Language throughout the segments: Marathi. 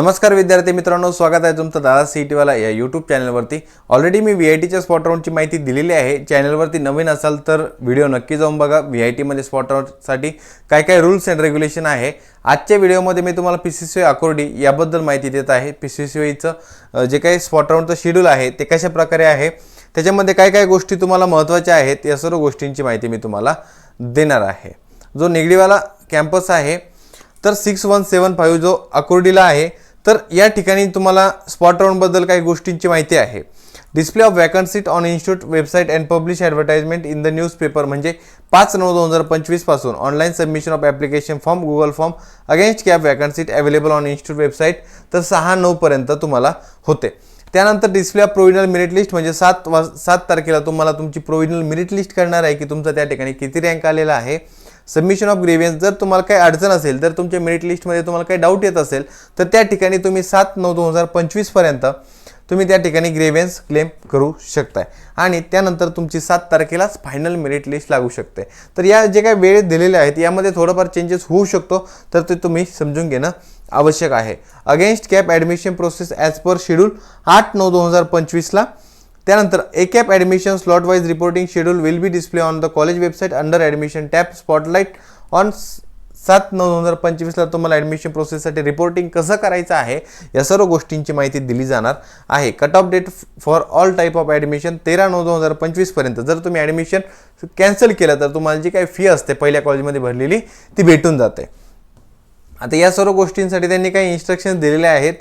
नमस्कार विद्यार्थी मित्रांनो स्वागत आहे तुमचं दादा सी टीवाला या यूट्यूब चॅनलवरती ऑलरेडी मी व्ही आय टीच्या स्पॉट राऊंडची माहिती दिलेली आहे. चॅनलवरती नवीन असाल तर व्हिडिओ नक्की जाऊन बघा. व्ही आय टीमध्ये स्पॉट राऊंडसाठी काय काय रूल्स अँड रेग्युलेशन आहे. आजच्या व्हिडिओमध्ये मी तुम्हाला पी सी सी अकोर्डी याबद्दल माहिती देत आहे. पी सी सी जे काही स्पॉट राऊंडचं शेड्यूल आहे ते कशा प्रकारे आहे त्याच्यामध्ये काय काय गोष्टी तुम्हाला महत्त्वाच्या आहेत या सर्व गोष्टींची माहिती मी तुम्हाला देणार आहे. जो निगडीवाला कॅम्पस आहे तर सिक्स वन सेवन फाईव्ह जो अकोर्डीला आहे तर या ठिकाणी तुम्हाला स्पॉट राऊंडबद्दल काही गोष्टींची माहिती आहे. Display of vacancies on institute website and publish advertisement in the newspaper म्हणजे पाच नऊ दोन हजार पंचवीसपासून online submission of application form Google form against CAP vacancies available on institute website तर सहा नऊपर्यंत तुम्हाला होते. त्यानंतर display of provisional merit list म्हणजे सात वा सात तारखेला तुम्हाला तुमची प्रोव्हिजनल मेरिट लिस्ट करणार आहे की तुमचा त्या ठिकाणी किती रँक आलेला आहे. सबमिशन ऑफ ग्रेव्हियन्स जर तुम्हाला काही अडचण असेल तर तुमच्या मेरिट लिस्टमध्ये तुम्हाला काही डाऊट येत असेल तर त्या ठिकाणी तुम्ही सात नऊ दोन हजार पंचवीसपर्यंत तुम्ही त्या ठिकाणी ग्रेव्हियन्स क्लेम करू शकताय. आणि त्यानंतर तुमची सात तारखेलाच फायनल मेरिट लिस्ट लागू शकते. तर या जे काही वेळ दिलेले आहेत यामध्ये थोडंफार चेंजेस होऊ शकतो तर ते तुम्ही समजून घेणं आवश्यक आहे. Against CAP admission process as per schedule आठ नऊ दोन हजार पंचवीसला त्यानंतर a CAP admission slot wise reporting schedule will be display on the college website under admission tab spotlight on सात नऊ दोन हजार पंचवीसला तुम्हाला ॲडमिशन प्रोसेससाठी रिपोर्टिंग कसं करायचं आहे या सर्व गोष्टींची माहिती दिली जाणार आहे. Cut off date for all type of admission तेरा नऊ दोन हजार पंचवीसपर्यंत जर तुम्ही ॲडमिशन कॅन्सल केलं तर तुम्हाला जी काही फी असते पहिल्या कॉलेजमध्ये भरलेली ती भेटून जाते. आता या सर्व गोष्टींसाठी त्यांनी काही इन्स्ट्रक्शन्स दिलेले आहेत.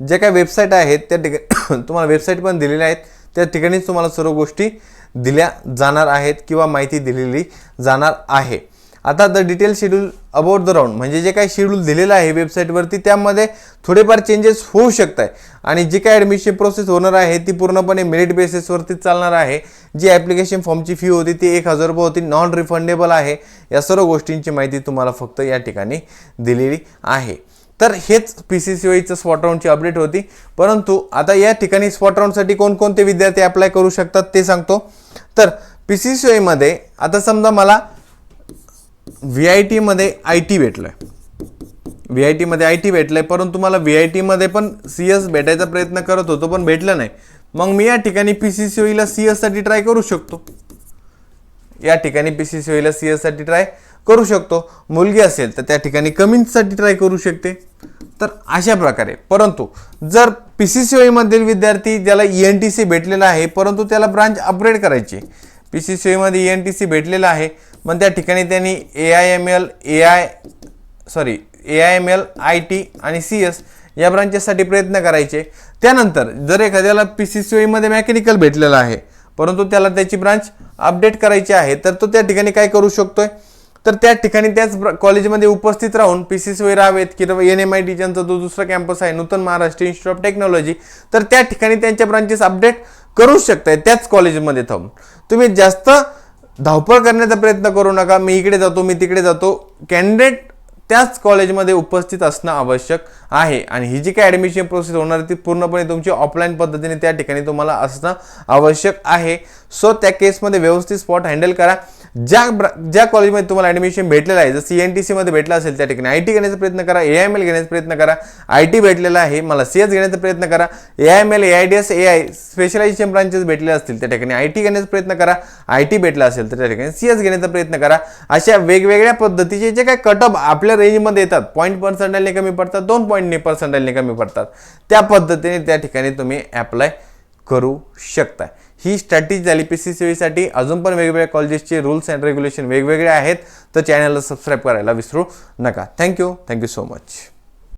ज्या काही वेबसाईट आहेत त्या ठिकाणी तुम्हाला वेबसाईट पण दिलेल्या आहेत. त्या ठिकाणीच तुम्हाला सर्व गोष्टी दिल्या जाणार आहेत किंवा माहिती दिलेली जाणार आहे. आता the detail schedule about the round म्हणजे जे काही शेड्यूल दिलेलं आहे वेबसाईटवरती त्यामध्ये थोडेफार चेंजेस होऊ शकत आहे आणि जी काय ॲडमिशन प्रोसेस होणार आहे ती पूर्णपणे मेरिट बेसिसवरतीच चालणार आहे. जी ॲप्लिकेशन फॉर्मची फी होती ती एक हजार रुपये होती. नॉन रिफंडेबल आहे. या सर्व गोष्टींची माहिती तुम्हाला फक्त या ठिकाणी दिलेली आहे. तर हेच पी सी सी ओईचं स्पॉट राऊंडची अपडेट होती. परंतु आता या ठिकाणी स्पॉट राऊंडसाठी कोणकोणते विद्यार्थी अप्लाय करू शकतात ते सांगतो. तर पी सी सी ओईमध्ये आता समजा मला व्ही आय टीमध्ये आय टी भेटलं आहे व्ही आय टीमध्ये आय टी भेटलं आहे परंतु मला व्ही आय टीमध्ये पण सी एस भेटायचा प्रयत्न करत होतो पण भेटलं नाही. मग मी या ठिकाणी पी सी सी ओईला सी एससाठी ट्राय करू शकतो. या ठिकाणी पी सी सी ओईला सी एससाठी ट्राय करू शकतो. मुलगी असेल तर त्या ठिकाणी कमिन्ससाठी ट्राय करू शकते. तर अशा प्रकारे. परंतु जर पी सी सी ओईमधील विद्यार्थी ज्याला ई एन टी सी भेटलेला आहे परंतु त्याला ब्रांच अपग्रेड करायची पी सी सी ओईमध्ये ई एन टी सी भेटलेला आहे मग त्या ठिकाणी त्यांनी A I M L A I sorry A I M L I T आणि सी एस या ब्रांचेससाठी प्रयत्न करायचे. त्यानंतर जर एखाद्याला पी सी सी ओईमध्ये मेकॅनिकल भेटलेला आहे परंतु त्याला त्याची ब्रांच अपडेट करायची आहे. तर तो त्या ठिकाणी काय करू शकतोय? तर त्या ठिकाणी त्याच ब्र- कॉलेजमध्ये उपस्थित राहून पी सी सी रावेत किंवा एन एम आय टी ज्यांचा जो दुसरा कॅम्पस आहे Nutan Maharashtra institute of technology तर त्या ठिकाणी त्यांच्या ब्रांचेस अपडेट करू शकताय त्याच कॉलेजमध्ये थांबून. तुम्ही जास्त धावपळ करण्याचा प्रयत्न करू नका. मी इकडे जातो मी तिकडे जातो. कॅन्डिडेट त्याच कॉलेजमध्ये उपस्थित असणं आवश्यक आहे. आणि ही जी काही ॲडमिशन प्रोसेस होणार ती पूर्णपणे तुमची ऑफलाईन पद्धतीने त्या ठिकाणी तुम्हाला असणं आवश्यक आहे. सो त्या केसमध्ये व्यवस्थित स्पॉट हँडल करा. ज्या ब्र- ज्या कॉलेजमध्ये तुम्हाला ॲडमिशन भेटलेलं आहे जर सी एन टी सीमध्ये भेटलं असेल त्या ठिकाणी आय टी घेण्याचा प्रयत्न करा ए एम एल घेण्याचा प्रयत्न करा. आय टी भेटलेला आहे मला सी एस घेण्याचा प्रयत्न करा. A I M L A I D S A I specialization branches भेटले असतील त्या ठिकाणी आय टी घेण्याचा प्रयत्न करा. आय टी भेटला असेल तर त्या ठिकाणी सी एस घेण्याचा प्रयत्न करा. अशा वेगवेगळ्या पद्धतीचे जे काही कटअप आपल्या रेंजमध्ये येतात. पॉईंट पर्सेंटाईलने कमी पडतात दोन पॉईंटने पर्सेंटाईलने कमी पडतात. त्या पद्धतीने त्या ठिकाणी तुम्ही ॲप्लाय करू शकता ही स्ट्रॅटेजी झाली पी सी सी साठी. अजून पण वेगवेगळ्या कॉलेजेसचे रूल्स अँड रेग्युलेशन वेगवेगळे आहेत. तर चॅनलला सबस्क्राईब करायला विसरू नका. Thank you thank you so much